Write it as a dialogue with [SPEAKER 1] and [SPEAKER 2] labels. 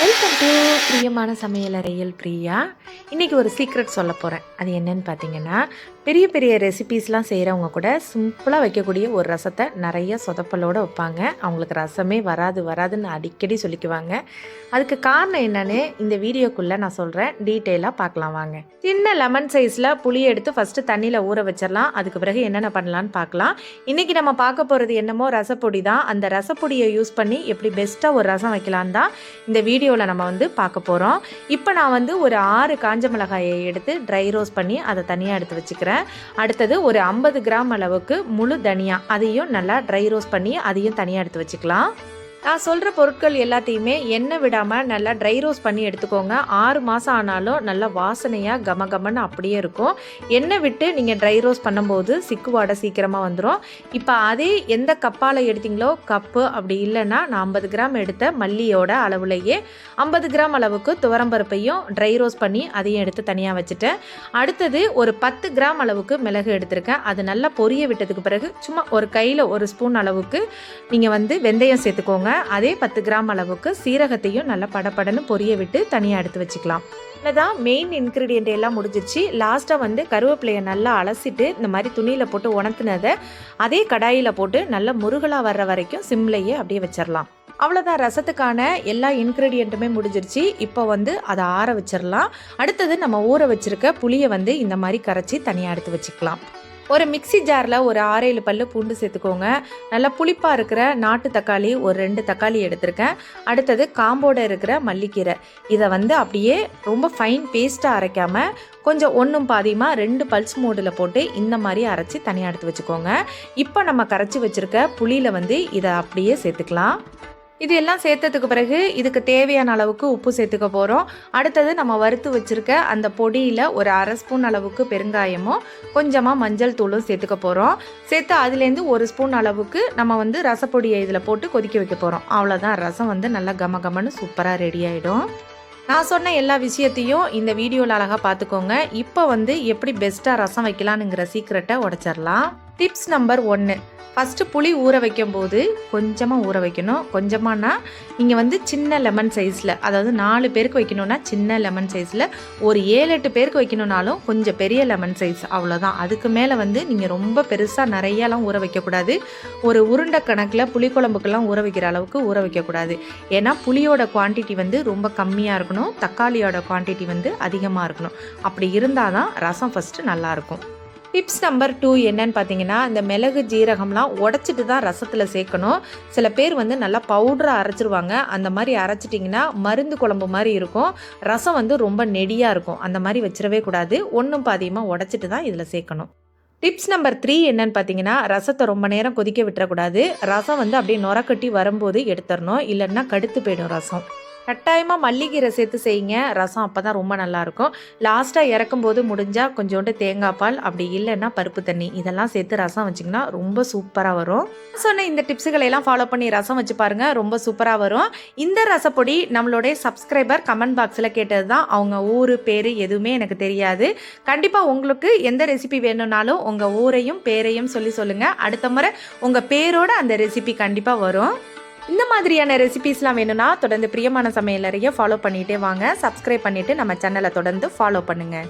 [SPEAKER 1] Welcome to பிரியமான சமையலறையில் பிரியா. இன்றைக்கி ஒரு சீக்ரெட் சொல்ல போகிறேன் அது என்னன்னு பார்த்தீங்கன்னா பெரிய பெரிய ரெசிபீஸ்லாம் செய்கிறவங்க கூட சிம்பிளாக வைக்கக்கூடிய ஒரு ரசத்தை நிறைய சொதப்பலோடு வைப்பாங்க. அவங்களுக்கு ரசமே வராது வராதுன்னு அடிக்கடி சொல்லிக்குவாங்க. அதுக்கு காரணம் என்னன்னு இந்த வீடியோக்குள்ளே நான் சொல்கிறேன் டீட்டெயிலாக பார்க்கலாம் வாங்க. சின்ன லெமன் சைஸில் புளி எடுத்து ஃபஸ்ட்டு தண்ணியில் ஊற வச்சிடலாம். அதுக்கு பிறகு என்னென்ன பண்ணலான்னு பார்க்கலாம். இன்றைக்கி நம்ம பார்க்க போகிறது என்னமோ ரசப்பொடி தான். அந்த ரசப்பொடியை யூஸ் பண்ணி எப்படி பெஸ்ட்டாக ஒரு ரசம் வைக்கலான்னு தான் இந்த வீடியோவில் நம்ம வந்து பார்க்க போகிறோம் இப்போ நான் வந்து ஒரு ஆறு காஞ்ச மிளகாயை எடுத்து ட்ரை ரோஸ் பண்ணி அதை தனியாக எடுத்து வச்சுக்கிறேன். அடுத்தது ஒரு ஐம்பது கிராம் அளவுக்கு முழு தனியா அதையும் நல்லா ட்ரை ரோஸ்ட் பண்ணி அதையும் தனியாக எடுத்து வச்சுக்கலாம். நான் சொல்கிற பொருட்கள் எல்லாத்தையுமே எண்ணெய் விடாமல் நல்லா ட்ரை ரோஸ் பண்ணி எடுத்துக்கோங்க. ஆறு மாதம் ஆனாலும் நல்லா வாசனையாக கம கமன்னு அப்படியே இருக்கும். எண்ணெய் விட்டு நீங்கள் ட்ரை ரோஸ் பண்ணும்போது சிக்கு வாடை சீக்கிரமாக வந்துடும் இப்போ அதே எந்த கப்பால் எடுத்தீங்களோ கப்பு அப்படி இல்லைன்னா நான் ஐம்பது கிராம் எடுத்த மல்லியோட அளவுலேயே ஐம்பது கிராம் அளவுக்கு துவரம்பருப்பையும் ட்ரை ரோஸ் பண்ணி அதையும் எடுத்து தனியாக வச்சுட்டேன். அடுத்தது ஒரு பத்து கிராம் அளவுக்கு மிளகு எடுத்திருக்கேன். அது நல்லா பொரிய விட்டதுக்கு பிறகு சும்மா ஒரு கையில் ஒரு ஸ்பூன் அளவுக்கு நீங்கள் வந்து வெந்தயம் சேர்த்துக்கோங்க. அதே பத்து கிராம் அளவுக்கு சீரகத்தையும் நல்லா படபடன்னு பொரிய விட்டு தனியாக எடுத்து வச்சுக்கலாம். தான் மெயின் இன்க்ரீடியண்ட் எல்லாம் முடிஞ்சிருச்சு லாஸ்ட்டாக வந்து கருவேப்பிலையை நல்லா அலசிட்டு இந்த மாதிரி துணியில் போட்டு உணர்த்தினதை அதே கடாயில் போட்டு நல்லா முருகலாக வர்ற வரைக்கும் சிம்லையே அப்படியே வச்சிடலாம் அவ்வளோதான் ரசத்துக்கான எல்லா இன்க்ரீடியண்ட்டுமே முடிஞ்சிருச்சு. இப்போ வந்து அதை ஆற வச்சிடலாம் அடுத்தது நம்ம ஊற வச்சிருக்க புளியை வந்து இந்த மாதிரி கரைச்சி தனியாக எடுத்து வச்சுக்கலாம். ஒரு மிக்ஸி ஜாரில் ஒரு ஆறேழு பல்லு பூண்டு சேர்த்துக்கோங்க. நல்லா புளிப்பாக இருக்கிற நாட்டு தக்காளி ஒரு ரெண்டு தக்காளி எடுத்திருக்கேன். அடுத்தது காம்போட இருக்கிற மல்லிக்கீரை. இதை வந்து அப்படியே ரொம்ப ஃபைன் பேஸ்ட்டாக அரைக்காமல் கொஞ்சம் ஒன்றும் பாதியமாக ரெண்டு பல்ஸ் மூடில் போட்டு இந்த மாதிரி அரைச்சி தனியாக எடுத்து வச்சுக்கோங்க. இப்போ நம்ம கரைச்சி வச்சுருக்க புளியில் வந்து இதை அப்படியே சேர்த்துக்கலாம். இது எல்லாம் சேர்த்ததுக்கு பிறகு இதுக்கு தேவையான அளவுக்கு உப்பு சேர்த்துக்க போகிறோம் அடுத்தது நம்ம வறுத்து வச்சுருக்க அந்த பொடியில் ஒரு அரை ஸ்பூன் அளவுக்கு பெருங்காயமும் கொஞ்சமாக மஞ்சள் தூளும் சேர்த்துக்க போகிறோம் சேர்த்து அதுலேருந்து ஒரு ஸ்பூன் அளவுக்கு நம்ம வந்து ரசப்பொடியை இதில் போட்டு கொதிக்க வைக்க போகிறோம் அவ்வளோதான் ரசம் வந்து நல்லா கம கமன்னு சூப்பராக ரெடி ஆகிடும் நான் சொன்ன எல்லா விஷயத்தையும் இந்த வீடியோவில் அழகாக பார்த்துக்கோங்க இப்போ வந்து எப்படி பெஸ்ட்டாக ரசம் வைக்கலான்னுங்கிற சீக்ரெட்டை உடச்சிடலாம். டிப்ஸ் நம்பர் ஒன்று ஃபஸ்ட்டு புளி ஊற வைக்கும்போது கொஞ்சமாக ஊற வைக்கணும். கொஞ்சமானா நீங்கள் வந்து சின்ன லெமன் சைஸில் அதாவது நாலு பேருக்கு வைக்கணும்னா சின்ன லெமன் சைஸில் ஒரு ஏழு எட்டு பேருக்கு வைக்கணும்னாலும் கொஞ்சம் பெரிய லெமன் சைஸ் அவ்வளோதான் அதுக்கு மேலே வந்து நீங்கள் ரொம்ப பெருசாக நிறையலாம் ஊற வைக்கக்கூடாது. ஒரு உருண்டை கணக்கில் புளிக்குழம்புக்கெல்லாம் ஊற வைக்கிற அளவுக்கு ஊற வைக்கக்கூடாது. ஏன்னா புளியோட குவான்டிட்டி வந்து ரொம்ப கம்மியாக இருக்கணும். தக்காளியோட குவான்டிட்டி வந்து அதிகமாக இருக்கணும். அப்படி இருந்தால் தான் ரசம் ஃபஸ்ட்டு நல்லாயிருக்கும் டிப்ஸ் நம்பர் டூ என்னன்னு பார்த்தீங்கன்னா இந்த மிளகு ஜீரகம்லாம் உடச்சிட்டு தான் ரசத்தில் சேர்க்கணும். சில பேர் வந்து நல்லா பவுடராக அரைச்சிருவாங்க. அந்த மாதிரி அரைச்சிட்டிங்கன்னா மருந்து குழம்பு மாதிரி இருக்கும். ரசம் வந்து ரொம்ப நெடியாக இருக்கும். அந்த மாதிரி வச்சிடவே கூடாது. ஒன்றும் பாதியமாக உடச்சிட்டு தான் இதில் சேர்க்கணும். டிப்ஸ் நம்பர் த்ரீ என்னன்னு பார்த்தீங்கன்னா ரசத்தை ரொம்ப நேரம் கொதிக்க விட்டுறக்கூடாது. ரசம் வந்து அப்படியே நொறக்கட்டி வரும்போது எடுத்துடணும். இல்லைன்னா கடுத்து போயிடும் ரசம். கட்டாயமாக மல்லிகீரை சேர்த்து செய்யுங்க. ரசம் அப்போ தான் ரொம்ப நல்லாயிருக்கும். லாஸ்ட்டாக இறக்கும்போது முடிஞ்சால் கொஞ்சோண்டு தேங்காய் பால் அப்படி இல்லைன்னா பருப்பு தண்ணி. இதெல்லாம் சேர்த்து ரசம் வச்சிங்கன்னா ரொம்ப சூப்பராக வரும். சொன்ன இந்த டிப்ஸுகளையெல்லாம் ஃபாலோ பண்ணி ரசம் வச்சு பாருங்கள் ரொம்ப சூப்பராக வரும். இந்த ரசப்பொடி நம்மளுடைய சப்ஸ்கிரைபர் கமெண்ட் பாக்ஸில் கேட்டது தான் அவங்க ஊர் பேர் எதுவுமே எனக்கு தெரியாது. கண்டிப்பாக உங்களுக்கு எந்த ரெசிபி வேணும்னாலும் உங்கள் ஊரையும் பேரையும் சொல்லி சொல்லுங்கள் அடுத்த முறை உங்கள் பேரோட அந்த ரெசிபி கண்டிப்பாக வரும். இந்த மாதிரியான ரெசிபீஸ்லாம் வேணும்னா தொடர்ந்து பிரியமான சமையலறையை ஃபாலோ பண்ணிகிட்டே வாங்க. சப்ஸ்கிரைப் பண்ணிவிட்டு நம்ம சேனலை தொடர்ந்து ஃபாலோ பண்ணுங்கள்